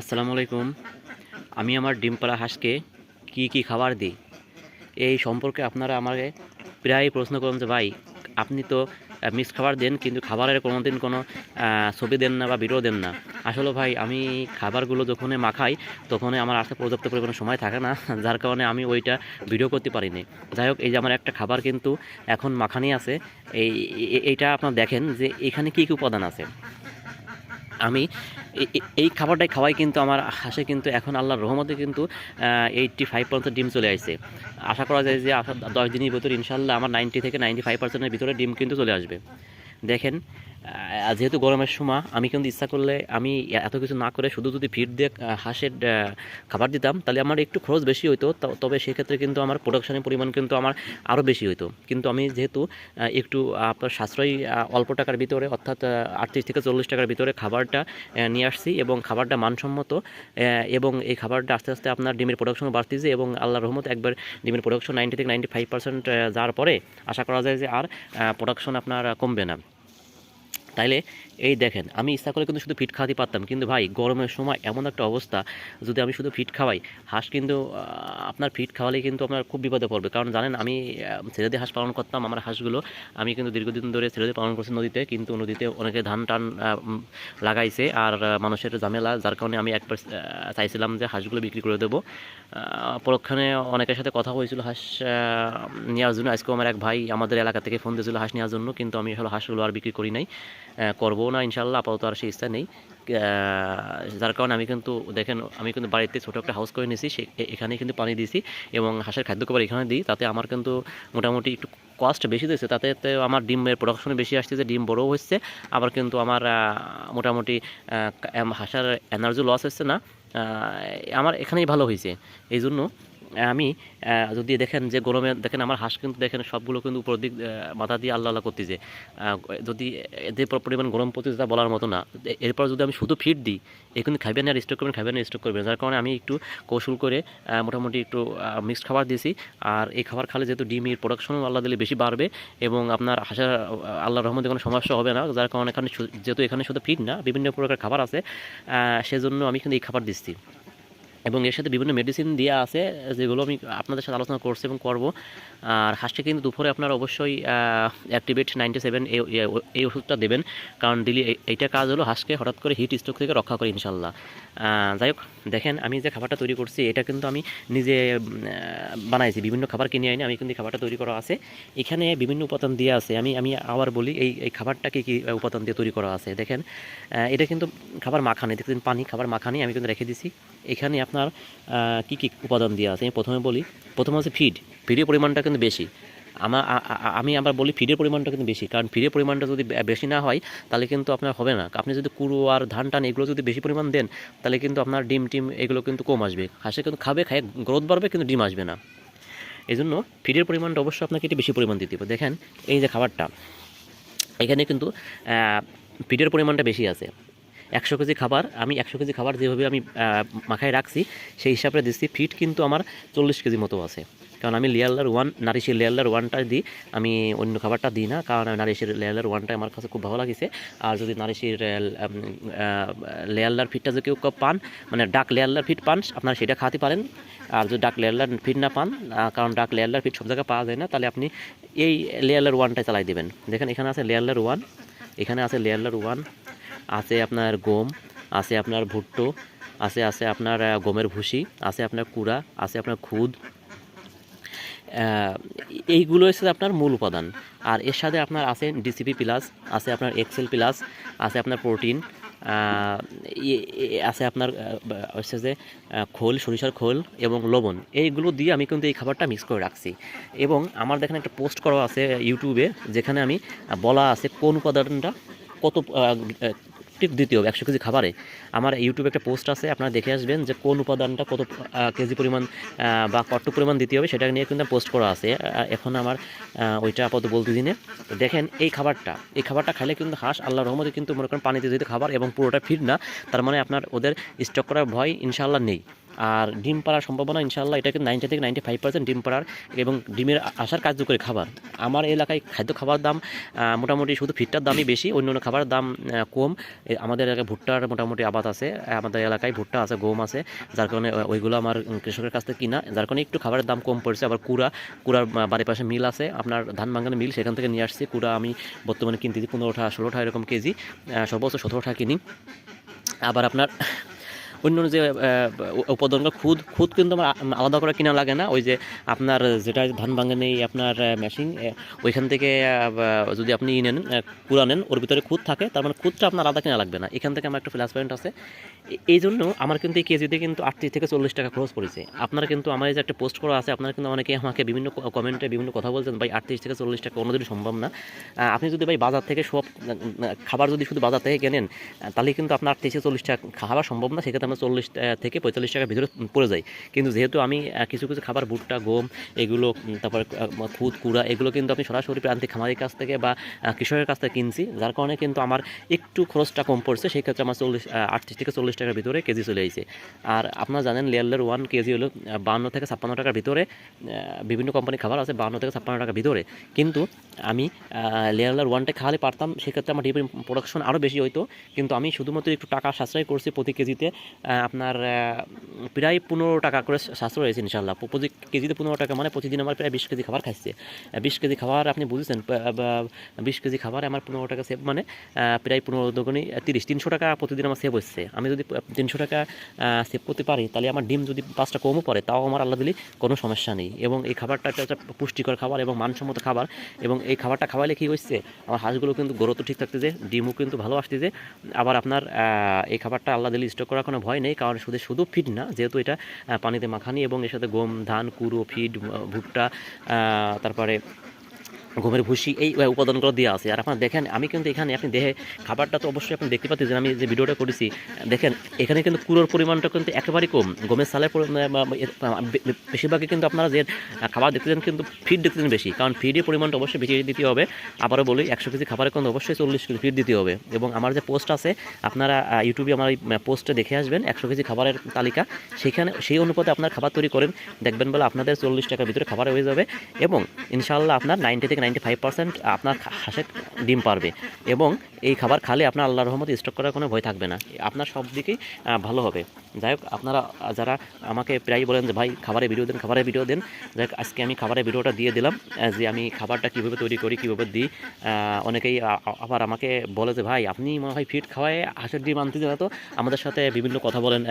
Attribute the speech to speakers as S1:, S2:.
S1: আসসালামু আলাইকুম। আমি আমার ডিম পাড়া হাঁসকে কি কি খাবার দিই? এই সম্পর্কে আপনারা আমাকে প্রায় প্রশ্ন করেন যে, ভাই, আপনি তো মিক্স খাবার দেন, কিন্তু খাবারের কোনো দিন কোনো ছবি দেন না বা ভিডিও দেন না। আসলে ভাই, আমি খাবারগুলো যখন মাখাই তখন আমার আসতে পর্যাপ্ত পরিমাণে সময় থাকে না, যার কারণে আমি ওইটা ভিডিও করতে পারিনি যাই হোক, এই যে আমার একটা খাবার কিন্তু এখন মাখানি আছে। এই, এইটা আপনারা দেখেন যে, এখানে কী কী উপাদান আছে? আমি এই খাবারটাই খাওয়াই কিন্তু আমার হাসে কিন্তু এখন আল্লাহর রহমতে কিন্তু এইটটি ফাইভ পার্সেন্ট ডিম চলে আসছে। আশা করা যায় যে দশ দিনের ভিতরে ইনশাল্লাহ আমার নাইনটি থেকে নাইনটি ফাইভ পার্সেন্টের ভিতরে ডিম কিন্তু চলে আসবে। দেখেন যেহেতু গরমের সময়, আমি কিন্তু ইচ্ছা করলে আমি এত কিছু না করে শুধু যদি ফিড দিয়ে হাঁসের খাবার দিতাম, তাহলে আমার একটু খরচ বেশি হইতো। ত- তবে সেক্ষেত্রে কিন্তু আমার প্রোডাকশনের পরিমাণ কিন্তু আমার আরও বেশি হইতো। কিন্তু আমি যেহেতু একটু আপনার সাশ্রয়ী অল্প টাকার ভিতরে, অর্থাৎ আটত্রিশ থেকে চল্লিশ টাকার ভিতরে খাবারটা নিয়ে আসছি এবং খাবারটা মানসম্মত এবং এই খাবারটা আস্তে আস্তে আপনার ডিমের প্রোডাকশন বাড়তেছে এবং আল্লাহ রহমত একবার ডিমের প্রোডাকশন নাইনটি থেকে নাইনটি ফাইভ পার্সেন্ট যাওয়ার পরে আশা করা যায় যে আর প্রোডাকশন আপনার কমবে না। তাইলে এই দেখেন, আমি ইচ্ছা করে কিন্তু শুধু ফিট খাওয়াতে পারতাম, কিন্তু ভাই গরমের সময় এমন একটা অবস্থা, যদি আমি শুধু ফিট খাওয়াই, হাঁস কিন্তু আপনার ফিট খাওয়ালে কিন্তু আপনার খুব বিপদে পড়বে। কারণ জানেন, আমি দিয়ে হাঁস পালন করতাম, আমার হাঁসগুলো আমি কিন্তু দীর্ঘদিন ধরে ছেড়ে দিয়ে পালন করছি নদীতে, কিন্তু নদীতে অনেকে ধান টান লাগাইছে, আর মানুষের ঝামেলা, যার কারণে আমি একবার চাইছিলাম যে হাঁসগুলো বিক্রি করে দেবো। পরক্ষণে অনেকের সাথে কথা হয়েছিল হাঁস নেওয়ার জন্য, আজকেও আমার এক ভাই আমাদের এলাকা থেকে ফোন দিয়েছিল হাঁস নেওয়ার জন্য, কিন্তু আমি আসলে হাঁসগুলো আর বিক্রি করি নাই। করব না ইনশাল্লাহ আপাতত আর সেই ইচ্ছা নেই। যার কারণে আমি কিন্তু, দেখেন, আমি কিন্তু বাড়িতে ছোটো একটা হাউস করে নিয়েছি, সে এখানে কিন্তু পানি দিয়েছি এবং হাঁসের খাদ্য খাবার এখানে দিই, তাতে আমার কিন্তু মোটামুটি একটু কস্ট বেশি দিয়েছে, তাতে আমার ডিমের প্রোডাকশন বেশি আসতেছে, ডিম বড়ও হচ্ছে, আবার কিন্তু আমার মোটামুটি হাঁসার এনার্জি লস হচ্ছে না আমার এখানেই ভালো হয়েছে এই জন্য আমি যদি দেখেন যে গরমে দেখেন আমার হাঁস কিন্তু দেখেন সবগুলো কিন্তু উপর দিক মাথা দিয়ে আল্লাহ আল্লাহ করতেছে। যদি এদের পরিমাণ গরম পড়তেছে তা বলার মতো না। এরপর যদি আমি শুধু ফিট দিই এ কিন্তু খাবেন না আর স্টক করবেন খাবেন স্টক করবেন। যার কারণে আমি একটু কৌশল করে মোটামুটি একটু মিক্সড খাবার দিয়েছি। আর এই খাবার খালে যেহেতু ডিমের প্রোডাকশনও আল্লাহ দিলে বেশি বাড়বে এবং আপনার হাঁসের আহ, আল্লাহর রহমতে কোনো সমস্যা হবে না। যার কারণে এখানে যেহেতু এখানে শুধু ফিট না বিভিন্ন প্রকার খাবার আছে সেজন্য আমি কিন্তু এই খাবার দিচ্ছি। এবং এর সাথে বিভিন্ন মেডিসিন দেওয়া আছে, যেগুলো আমি আপনাদের সাথে আলোচনা করছি এবং করব। আর হাঁসকে কিন্তু দুপুরে আপনারা অবশ্যই অ্যাক্টিভেট নাইনটি সেভেন এই ওষুধটা দেবেন। কারণ দিলি এই- এইটা কাজ হলো হাঁসকে হঠাৎ করে হিট স্ট্রোক থেকে রক্ষা করে ইনশাল্লাহ যাই হোক, দেখেন আমি যে খাবারটা তৈরি করছি, এটা কিন্তু আমি নিজে বানাইছি। বিভিন্ন খাবার কিনে আনি আমি কিন্তু খাবারটা তৈরি করা আছে। এখানে বিভিন্ন উপাদান দিয়ে আছে। আমি আমি আবার বলি, এই এই খাবারটা কী কী উপাদান দিয়ে তৈরি করা আছে? দেখেন এটা কিন্তু খাবার মাখানি দেখছেন পানি, খাবার মাখানি আমি কিন্তু রেখে দিছি। এখানে আপনার আহ, কি কি উপাদান দেওয়া আছে? আমি প্রথমে বলি প্রথমে হচ্ছে ফিড ফিডের পরিমাণটা কিন্তু বেশি। আমার আমি আবার বলি ফিডের পরিমাণটা কিন্তু বেশি। কারণ ফিডের পরিমাণটা যদি বেশি না হয় তাহলে কিন্তু আপনার হবে না। আপনি যদি কুড়ো আর ধান টান এগুলো যদি বেশি পরিমাণ দেন তাহলে কিন্তু আপনার ডিম টিম এগুলো কিন্তু কম আসবে। হাঁসে কিন্তু খাবে খায় গ্রোথ বাড়বে কিন্তু ডিম আসবে না। এই জন্য ফিডের পরিমাণটা অবশ্যই আপনাকে একটু বেশি পরিমাণ দিতে হবে। দেখেন এই যে খাবারটা এখানে কিন্তু ফিডের পরিমাণটা বেশি আছে। একশো কেজি খাবার, আমি একশো কেজি খাবার যেভাবে আমি মাখায় রাখছি, সেই হিসাবে দিচ্ছি। ফিট কিন্তু আমার চল্লিশ কেজি মতো আছে। কারণ আমি লেয়ারলার ওয়ান নারিশের লেয়ারলার ওয়ানটা দিই, আমি অন্য খাবারটা দিই না, কারণ আমি নারিশের লেয়ারলার ওয়ানটা আমার কাছে খুব ভালো লাগিছে। আর যদি নারিশের লেয়ারলার ফিটটা যদি কেউ পান মানে ডাক লেয়ারলার ফিট পান, আপনারা সেটা খাতে পারেন। আর যদি ডাক লেয়ারলার ফিট না পান কারণ ডাক লেয়ারলার ফিট সব জায়গায় পাওয়া যায় না, তাহলে আপনি এই লেয়ারলার ওয়ানটাই চালাই দেবেন। দেখেন এখানে আছে লেয়ারলার ওয়ান, এখানে আছে লেয়ারলার ওয়ান আছে আপনার গম, আছে আপনার ভুট্টো, আছে আছে আপনার গমের ভুসি, আছে আপনার কুড়া, আছে আপনার খুদ। এইগুলো হচ্ছে আপনার মূল উপাদান। আর এর সাথে আপনার আছে ডিসিপি প্লাস আছে আপনার এক্সেল প্লাস আছে আপনার প্রোটিন আছে আপনার হচ্ছে যে খোল, সরিষার খোল এবং লবণ। এইগুলো দিয়ে আমি কিন্তু এই খাবারটা মিক্স করে রাখছি। এবং আমার দেখেন একটা পোস্ট করা আছে ইউটিউবে যেখানে আমি বলা আছে কোন উপাদানটা কত টিপ দ্বিতীয় একশো কেজি খাবারে। আমার ইউটিউবে একটা পোস্ট আছে, আপনারা দেখে আসবেন যে কোন উপাদানটা কত কেজি পরিমাণ বা কত পরিমাণ দিতে হবে সেটা নিয়ে কিন্তু পোস্ট করা আছে। এখন আমার ওইটা আপাতত বলতে দিনে দেখেন এই খাবারটা এই খাবারটা খাইলে কিন্তু হাঁস আল্লাহ রহমতে কিন্তু মনে করেন পানিতে যদি খাবার এবং পুরোটা ফিট না, তার মানে আপনার ওদের স্টক করার ভয় ইনশাল্লাহ নেই। আর ডিম পাড়ার সম্ভাবনা ইনশাল্লাহ এটা কিন্তু নাইনটি থেকে নাইনটি ফাইভ পার্সেন্ট ডিম পাড়ার এবং ডিমের আসার কার্যকরী খাবার। আমার এলাকায় খাদ্য খাবার দাম মোটামুটি শুধু ফিটটার দামই বেশি অন্য অন্য খাবারের দাম কম। আমাদের এলাকায় ভুট্টার মোটামুটি আবাদ আছে আমাদের এলাকায় ভুট্টা আছে, গম আছে, যার কারণে ওইগুলো আমার কৃষকের কাছ থেকে কিনা, যার কারণে একটু খাবারের দাম কম পড়ছে। আবার কুড়া, কুড়ার বাড়ির পাশে মিল আছে, আপনার ধান ভাঙানোর মিল সেখান থেকে নিয়ে আসছি। কুড়া আমি বর্তমানে কিনতেছি পনেরোটা ষোলোটা এরকম কেজি সর্বোচ্চ সতেরো টাকা কিনি। আবার আপনার অন্য যে উপাদানগুলো খুদ খুদ কিন্তু আমার আলাদা করে কিনা লাগে না। ওই যে আপনার যেটা ধান ভাঙানি আপনার মেশিন ওইখান থেকে যদি আপনি ই নেন কুড়া নেন, ওর ভিতরে খুদ থাকে, তার মানে খুদটা আপনার আলাদা কিনা লাগবে না। এখান থেকে আমার একটা ফ্ল্যাশ পয়েন্ট আছে। এই জন্য আমার কিন্তু এই কেজিতে কিন্তু আটত্রিশ থেকে চল্লিশ টাকা খরচ পড়েছে। আপনারা কিন্তু আমার যে একটা পোস্ট করা আছে, আপনারা কিন্তু অনেকে আমাকে বিভিন্ন কমেন্টে বিভিন্ন কথা বলছেন, ভাই, আটত্রিশ থেকে চল্লিশ টাকা কোনোদিনই সম্ভব না। আপনি যদি ভাই বাজার থেকে সব খাবার যদি শুধু বাজার থেকে কেনেন তাহলে কিন্তু আপনার আটত্রিশ থেকে চল্লিশ টাকা খাওয়া সম্ভব না, সেক্ষেত্রে আমরা চল্লিশ থেকে পঁয়তাল্লিশ টাকার ভিতরে পড়ে যাই কিন্তু যেহেতু আমি কিছু কিছু খাবার, ভুট্টা, গম এগুলো তারপর খুদ, কুড়া, এগুলো কিন্তু আমি সরাসরি প্রান্তিক খামারের কাছ থেকে বা কৃষকের কাছ থেকে কিনছি। যার কারণে কিন্তু আমার একটু খরচটা কম পড়ছে। সেই ক্ষেত্রে আমার চল্লিশ আটত্রিশ থেকে চল্লিশ টাকার ভিতরে কেজি চলে আসছে আর আপনারা জানেন, লেয়ারলের ওয়ান কেজি হলো বান্ন থেকে ছাপ্পান্ন টাকার ভিতরে বিভিন্ন কোম্পানির খাবার আছে বান্ন থেকে ছাপ্পান্ন টাকার ভিতরে। কিন্তু আমি লেয়ারলার ওয়ানটা খাওয়ালে পারতাম। সেক্ষেত্রে আমার ডিমের প্রোডাকশন আরও বেশি হইতো। কিন্তু আমি শুধুমাত্র একটু টাকা সাশ্রয় করছি প্রতি কেজিতে। আপনার প্রায় পনেরো টাকা করে সাশ্রয় হয়েছে ইনশাল্লাহ প্রতি কেজিতে পনেরো টাকা মানে প্রতিদিন আমার প্রায় বিশ কেজি খাবার খাইছে। বিশ কেজি খাবার আপনি বুঝেছেন বিশ কেজি খাবার আমার পনেরো টাকা সেভ মানে প্রায় পনেরো দোকানি তিরিশ, তিনশো টাকা প্রতিদিন আমার সেভ হচ্ছে আমি যদি তিনশো টাকা সেভ করতে পারি, তাহলে আমার ডিম যদি পাঁচটা কমও পড়ে, তাও আমার আল্লাহ দিলে কোনো সমস্যা নেই। এবং এই খাবারটা একটা পুষ্টিকর খাবার এবং মানসম্মত খাবার। এবং এই খাবারটা খাওয়ালে কী হচ্ছে আমার হাঁসগুলো কিন্তু গ্রোথও ঠিক থাকতেছে, ডিমও কিন্তু ভালো আসতেছে। আবার আপনার এই খাবারটা আল্লাহ দিলে স্টক করার কোনো ভয় নেই, কারণ শুধু শুধু ফিড না, যেহেতু এটা পানিতে মাখানি এবং এর সাথে গম, ধান, কুড়ো ফিড ভুট্টা তারপরে গমের ভুসি এই উপাদানগুলো দেওয়া আছে। আর আপনারা দেখেন, আমি কিন্তু এখানে আপনি দেহে খাবারটা তো অবশ্যই আপনি দেখতে পাচ্ছেন আমি যে ভিডিওটা করেছি, দেখেন, এখানে কিন্তু কুড়োর পরিমাণটা কিন্তু একেবারেই কম। গমের সালের বেশিরভাগই কিন্তু আপনারা যে খাবার দেখতেছেন কিন্তু ফিড দেখতেছেন বেশি। কারণ ফিডের পরিমাণটা অবশ্যই বেশি দিতে হবে। আবারও বলি, একশো কেজি খাবারের কিন্তু অবশ্যই চল্লিশ কেজি ফিড দিতে হবে। এবং আমার যে পোস্ট আছে, আপনারা ইউটিউবে আমার এই পোস্টে দেখে আসবেন, একশো কেজি খাবারের তালিকা। সেখানে, সেই অনুপাতে আপনার খাবার তৈরি করেন। দেখবেন বলে আপনাদের চল্লিশ টাকার ভিতরে খাবার হয়ে যাবে। এবং ইনশাআল্লাহ আপনার নাইনটি থেকে নাইনটি ফাইভ পার্সেন্ট আপনার হাঁসের ডিম পারবে এবং এই খাবার খালে আপনার আল্লাহ রহমতে স্টক করার কোনো ভয় থাকবে না। আপনার সব দিকেই ভালো হবে। যাই হোক, আপনারা, যারা আমাকে প্রায় বলেন যে, ভাই, খাবারের ভিডিও দেন, খাবারের ভিডিও দেন। যাই আজকে আমি খাবারের ভিডিওটা দিয়ে দিলাম যে আমি খাবারটা কীভাবে তৈরি করি, কীভাবে দিই। অনেকেই আবার আমাকে বলে যে, ভাই, আপনি মনে হয় ফিট খাওয়ায় হাঁসের ডিম আনতে না তো? আমাদের সাথে বিভিন্ন কথা বলেন